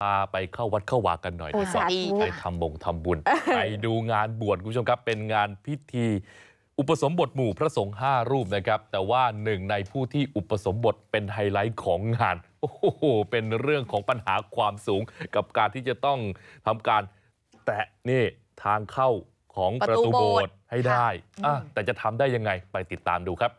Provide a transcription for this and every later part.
พาไปเข้าวัดเข้าวากันหน่อยโอ้ดีกว่าสาธุไปทำบงทำบุญ ไปดูงานบวชคุณผู้ชมครับ เป็นงานพิธี อุปสมบทหมู่พระสงฆ์ห้ารูปนะครับ แต่ว่าหนึ่งในผู้ที่อุปสมบทเป็นไฮไลท์ของงาน โอ้โห เป็นเรื่องของปัญหาความสูงกับการที่จะต้องทำการแตะนี่ทางเข้าของปประระตูตูโบโบสสถ์ถ์ให้ได้อะอืมแต่จะทำได้ยังไงไปติดตามดูครับ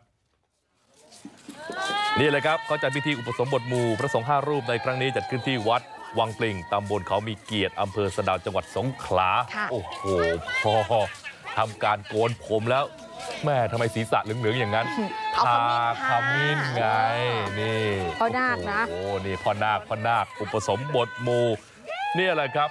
นี่เลยครับเขาจัดพิธีอุปสมบทหมู่พระสงฆ์ห้ารูปในครั้งนี้จัดขึ้นที่วัด วังปลิงตำบลเขามีเกียรติอำเภอสะดาวจังหวัดสงขลาค่ะโอ้โหพอทำการโกนผมแล้วแม่ทำไมศีรษะเหลืองๆอย่างนั้นเอาทาขขมิ้มิ้นนทาไงนี่พ่อนาคนะโอ้โหนี่พ่อนาคพ่อนาคอุปสมบทหมู่เนี่ยแหละครับ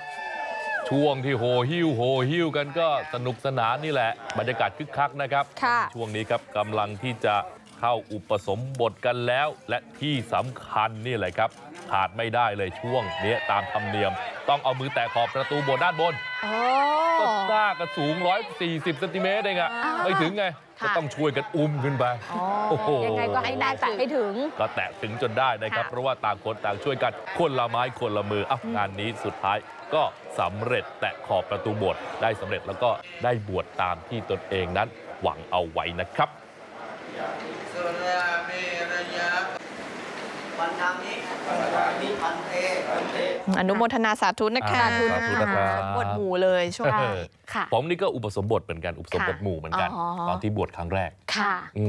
ช่วงที่โหหิ้วโหหิ้วกันก็สนุกสนานนี่แหละ บรรยากาศคึกคักนะครับค่ะช่วงนี้ครับกำลังที่จะ เข้าอุปสมบทกันแล้วและที่สำคัญนี่แหละครับขาดไม่ได้เลยช่วงเนี้ยตามธรรมเนียมต้องเอามือแตะขอบประตูโบสถ์ด้านบนโอ้ก็หน้าก็สูง140เซนติเมตรเองอะอ่าไม่ถึงไงค่ะก็ต้องช่วยกันอุ้มขึ้นไปอ๋อโอ้โหยังไงก็ให้ได้แต่ให้ถึง ก็แตะถึงจนได้นะครับค่ะเพราะว่าต่างคนต่างช่วยกันคนละไม้คนละมืออะงานนี้สุดท้ายก็สำเร็จแตะขอบประตูโบสถ์ได้สำเร็จแล้วก็ได้บวชตามที่ตนเองนั้นหวังเอาไว้นะครับ สุราเมรยะวันนามิวันนามิพันเตพันเตอนุโมทนาสาธุนะคะสาธุนะครับสมบทหมู่เลยช่วงเอนี้อค่ะผมนี่ก็อุปสมบทเหมือนกันอุปสมบทหมู่เหมือนกันอ๋อตอนที่บวชครั้งแรกค่ะอืม